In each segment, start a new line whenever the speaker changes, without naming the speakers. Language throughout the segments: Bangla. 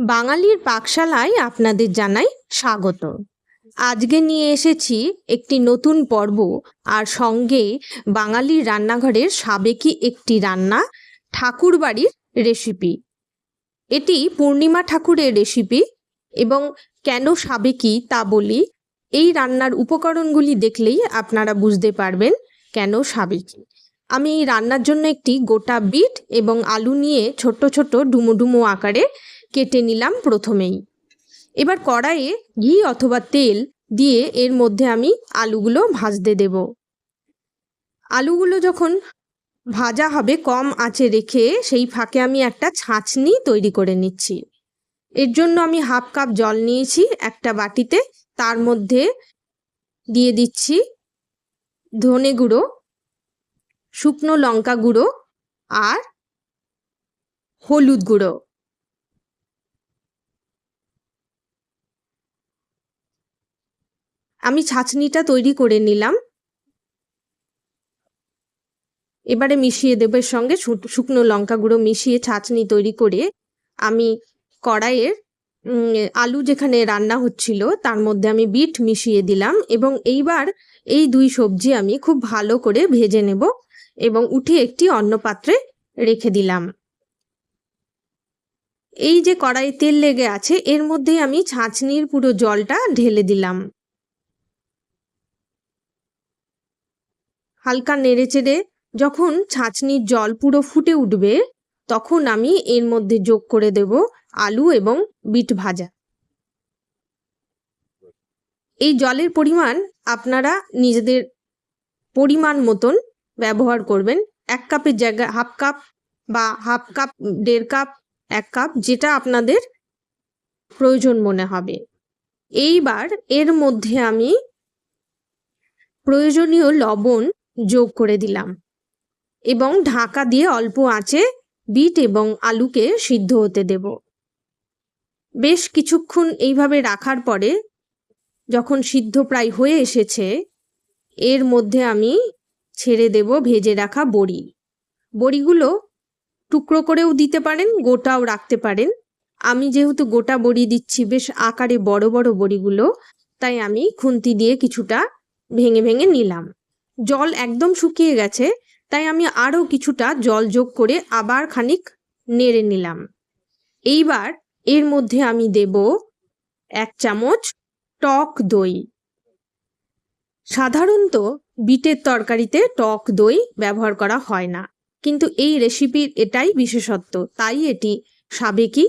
বাঙালির পাকশালায় আপনাদের জানাই স্বাগত। আজকে নিয়ে এসেছি একটি নতুন পর্ব, আর সঙ্গে বাঙালির রান্নাঘরের সাবেকি একটি রান্না, ঠাকুরবাড়ির রেসিপি এটি পূর্ণিমা ঠাকুরের রেসিপি এবং কেন সাবেকি তা বলি, এই রান্নার উপকরণগুলি দেখলেই আপনারা বুঝতে পারবেন কেন সাবেকি। আমি এই রান্নার জন্য একটি গোটা বিট এবং আলু নিয়ে ছোট্ট ছোট ডুমো ডুমো আকারে কেটে নিলাম প্রথমেই। এবার কড়াইয়ে ঘি অথবা তেল দিয়ে এর মধ্যে আমি আলুগুলো ভাজতে দেব। আলুগুলো যখন ভাজা হবে, কম আঁচে রেখে সেই ফাঁকে আমি একটা ছাঁচনি তৈরি করে নিচ্ছি। এর জন্য আমি হাফ কাপ জল নিয়েছি একটা বাটিতে। তার মধ্যে দিয়ে দিচ্ছি ধনে গুঁড়ো, শুকনো লঙ্কা গুঁড়ো আর হলুদ গুঁড়ো। আমি ছাঁচনিটা তৈরি করে নিলাম। এবারে মিশিয়ে দেবো এর সঙ্গে শুকনো লঙ্কা গুঁড়ো মিশিয়ে ছাঁচনি তৈরি করে আমি কড়াইয়ের আলু যেখানে রান্না হচ্ছিল তার মধ্যে আমি বিট মিশিয়ে দিলাম এবং এইবার এই দুই সবজি আমি খুব ভালো করে ভেজে নেব এবং উঠে একটি অন্য পাত্রে রেখে দিলাম। এই যে কড়াইয়ে তেল লেগে আছে এর মধ্যে আমি ছাঁচনির পুরো জলটা ঢেলে দিলাম। হালকা নেড়েচেড়ে যখন ছাঁচনির জল পুরো ফুটে উঠবে, তখন আমি এর মধ্যে যোগ করে দেব আলু এবং বিট ভাজা। এই জলের পরিমাণ আপনারা নিজেদের পরিমাণ মতন ব্যবহার করবেন। এক কাপের জায়গায় হাফ কাপ বা হাফ কাপ, দেড় কাপ, এক কাপ, যেটা আপনাদের প্রয়োজন মনে হবে। এইবার এর মধ্যে আমি প্রয়োজনীয় লবণ যোগ করে দিলাম। এবং ঢাকা দিয়ে অল্প আঁচে বিট এবং আলুকে সিদ্ধ হতে দেব। বেশ কিছুক্ষণ এইভাবে রাখার পরে যখন সিদ্ধ প্রায় হয়ে এসেছে, এর মধ্যে আমি ছেড়ে দেব ভেজে রাখা বড়ি। বড়িগুলো টুকরো করেও দিতে পারেন, গোটাও রাখতে পারেন। আমি যেহেতু গোটা বড়ি দিচ্ছি, বেশ আকারে বড় বড় বড়িগুলো, তাই আমি খুন্তি দিয়ে কিছুটা ভেঙে ভেঙে নিলাম। জল একদম শুকিয়ে গেছে, তাই আমি আরও কিছুটা জল যোগ করে আবার খানিক নেড়ে নিলাম। এইবার এর মধ্যে আমি দেব এক চামচ টক দই। সাধারণত বিটের তরকারিতে টক দই ব্যবহার করা হয় না, কিন্তু এই রেসিপির এটাই বিশেষত্ব, তাই এটি সাবেকি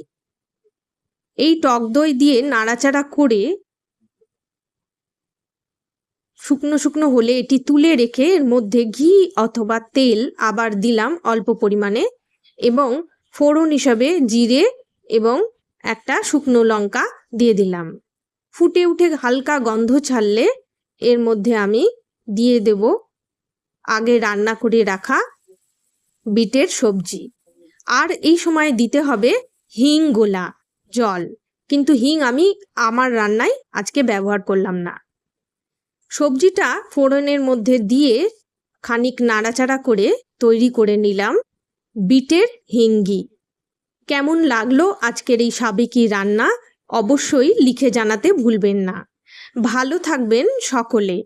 এই টক দই দিয়ে নাড়াচাড়া করে শুকনো শুকনো হলে এটি তুলে রেখে এর মধ্যে ঘি অথবা তেল আবার দিলাম অল্প পরিমাণে এবং ফোড়ন হিসাবে জিরে এবং একটা শুকনো লঙ্কা দিয়ে দিলাম। ফুটে উঠে হালকা গন্ধ ছাড়লে এর মধ্যে আমি দিয়ে দেব আগে রান্না করে রাখা বিটের সবজি। আর এই সময় দিতে হবে হিং গোলা, জল। কিন্তু হিং আমি আমার রান্নায় আজকে ব্যবহার করলাম না। সবজিটা ফোড়নের মধ্যে দিয়ে খানিক নাড়াচাড়া করে তৈরি করে নিলাম বিটের হিঙ্গি। কেমন লাগল আজকের এই সাবেকি রান্না? অবশ্যই লিখে জানাতে ভুলবেন না। ভালো থাকবেন সকলে।